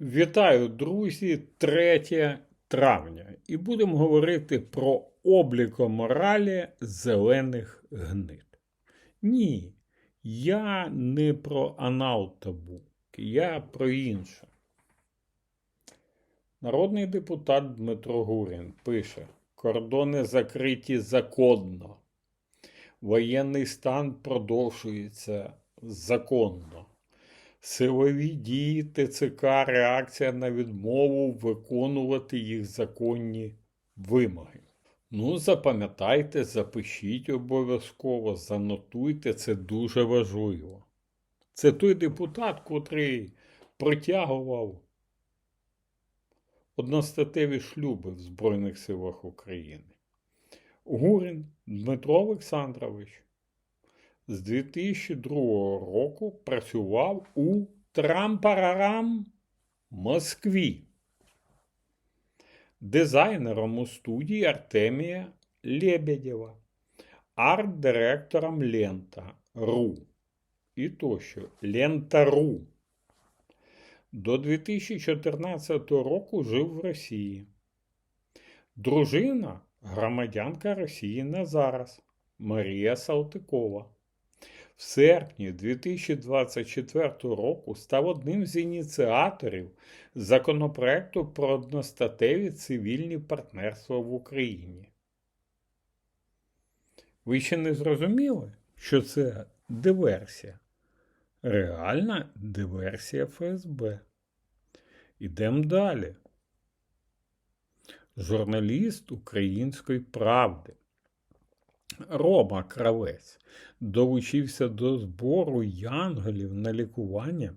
Вітаю, друзі! 3 травня. І будемо говорити про обліко моралі зелених гнид. Ні, я не про анал табу, я про інше. Народний депутат Дмитро Гурін пише: кордони закриті законно. Воєнний стан продовжується законно. Силові дії ТЦК реакція на відмову виконувати їх законні вимоги. Ну, запам'ятайте, запишіть обов'язково, занотуйте, це дуже важливо. Це той депутат, котрий протягував одностатеві шлюби в Збройних силах України. Гурін Дмитро Олександрович з 2002 року працював у Трампарарам Москві, дизайнером у студії Артемія Лебедєва, арт-директором Лента.ру і тощо Лента.ру. До 2014 року жив в Росії. Дружина громадянка Росії на зараз Марія Салтикова в серпні 2024 року став одним з ініціаторів законопроекту про одностатеві цивільні партнерства в Україні. Ви ще не зрозуміли, що це диверсія? Реальна диверсія ФСБ. Ідемо далі. Журналіст Української правди Рома Кравець долучився до збору янголів на лікування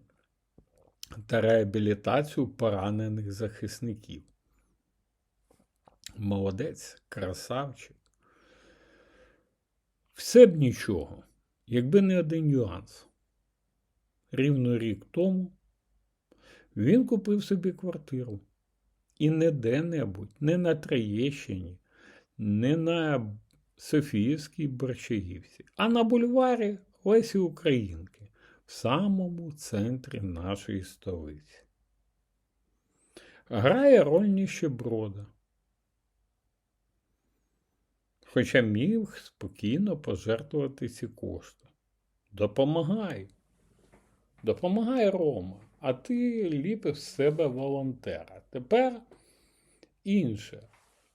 та реабілітацію поранених захисників. Молодець, красавчик. Все б нічого, якби не один нюанс. Рівно рік тому він купив собі квартиру. І не де-небудь, не на Троєщині, не на Софіївській Борчагівці, а на бульварі Лесі Українки, в самому центрі нашої столиці. Грає роль ніщеброда. Хоча міг спокійно пожертвувати ці кошти. Допомагай. Допомагай Рома, а ти ліпив з себе волонтера. Тепер інше.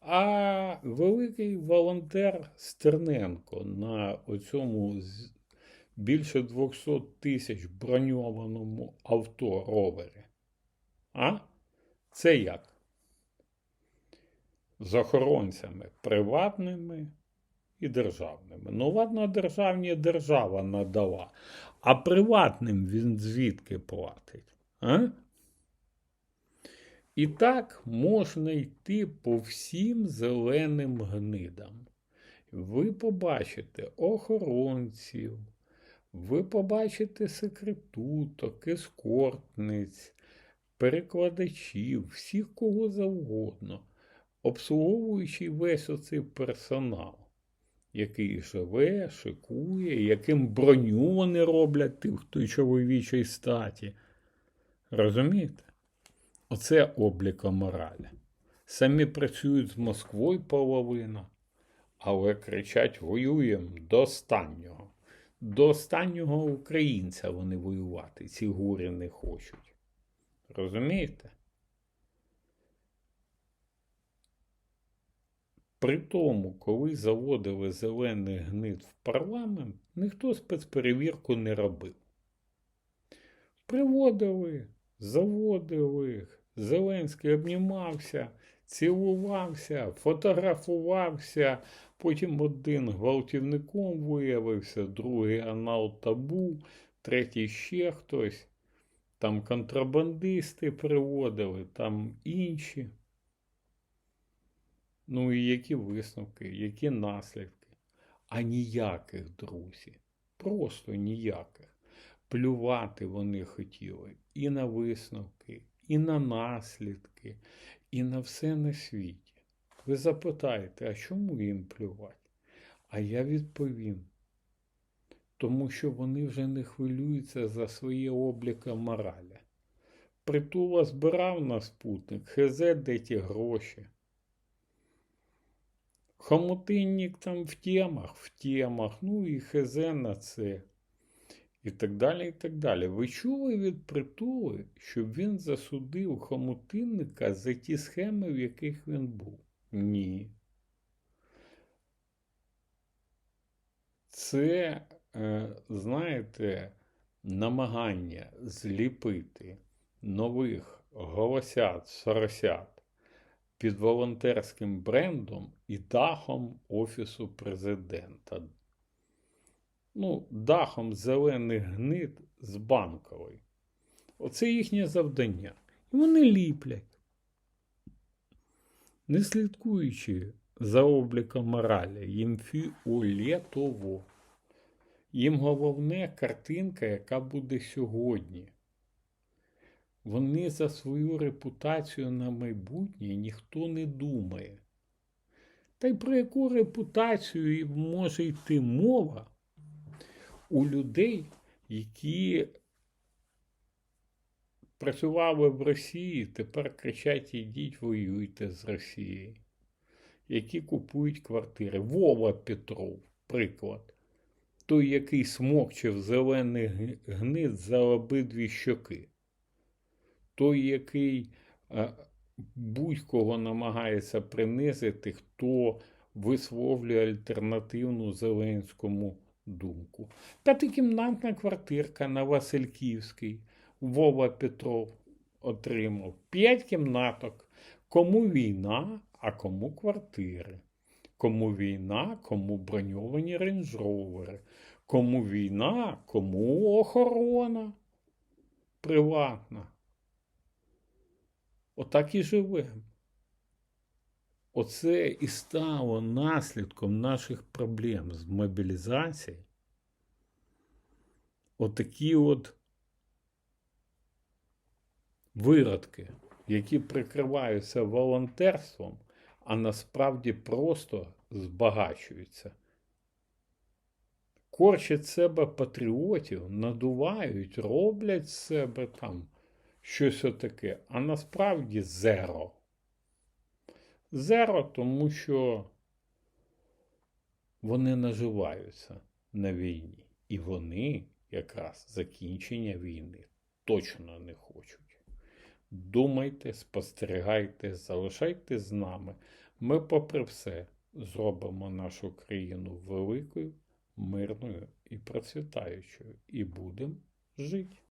А великий волонтер Стерненко на оцьому більше 200 тисяч броньованому авто ровері. А? Це як? З охоронцями приватними і державними. Ну, ладно, державні держава надала, а приватним він звідки платить? А? І так можна йти по всім зеленим гнидам. Ви побачите охоронців, ви побачите секретуток, ескортниць, перекладачів, всіх кого завгодно, обслуговуючи весь оцей персонал, який живе, шикує, яким броню вони роблять тих, хто чоловічій статі. Розумієте? Оце обліко моралі. Самі працюють з Москвою половина, але кричать воюємо до останнього. До останнього українця вони воювати, ці гурі не хочуть. Розумієте? При тому, коли заводили зелений гнид в парламент, ніхто спецперевірку не робив. Приводили, заводили, Зеленський обнімався, цілувався, фотографувався, потім один гвалтівником виявився, другий анал табу, третій ще хтось. Там контрабандисти приводили, там інші. Ну і які висновки, які наслідки? А ніяких, друзі. Просто ніяких. Плювати вони хотіли і на висновки, і на наслідки, і на все на світі. Ви запитаєте, а чому їм плювати? А я відповім. Тому що вони вже не хвилюються за своє обліка моралі. притула збирав на спутник, хз, де ті гроші. Хомутинник там в темах, в темах, ну і хз на це. Так далі, і так далі. Ви чули від притули, щоб він засудив хомутинника за ті схеми, в яких він був? Ні. Це, е, знаєте, намагання зліпити нових голосят, соросят під волонтерським брендом і дахом Офісу президента. Ну, дахом зелених гнид з банкової. Оце їхнє завдання. І вони ліплять, не слідкуючи за обліком моралі, їм фіолетово. Їм головне картинка, яка буде сьогодні. Вони за свою репутацію на майбутнє ніхто не думає. Та й про яку репутацію може йти мова у людей, які працювали в Росії, тепер кричать: ідіть воюйте з Росією, які купують квартири. Вова Петров, приклад. Той, який смокчив зелений г- гнид за обидві щоки. Той, який е, будь-кого намагається принизити, хто висловлює альтернативну Зеленському думку. П'ятикімнатна квартирка на Васильківській. Вова Петров отримав. П'ять кімнаток. Кому війна, а кому квартири. Кому війна, кому броньовані рейндж-ровери. Кому війна, кому охорона приватна. Отак і живемо. Оце і стало наслідком наших проблем з мобілізацією. Отакі от виродки, які прикриваються волонтерством, а насправді просто збагачуються. Корчать себе патріотів, надувають, роблять з себе там щось отаке, а насправді зеро. Зеро, тому що вони наживаються на війні. І вони якраз закінчення війни точно не хочуть. Думайте, спостерігайте, залишайтесь з нами. Ми, попри все, зробимо нашу країну великою, мирною і процвітаючою, і будемо жити.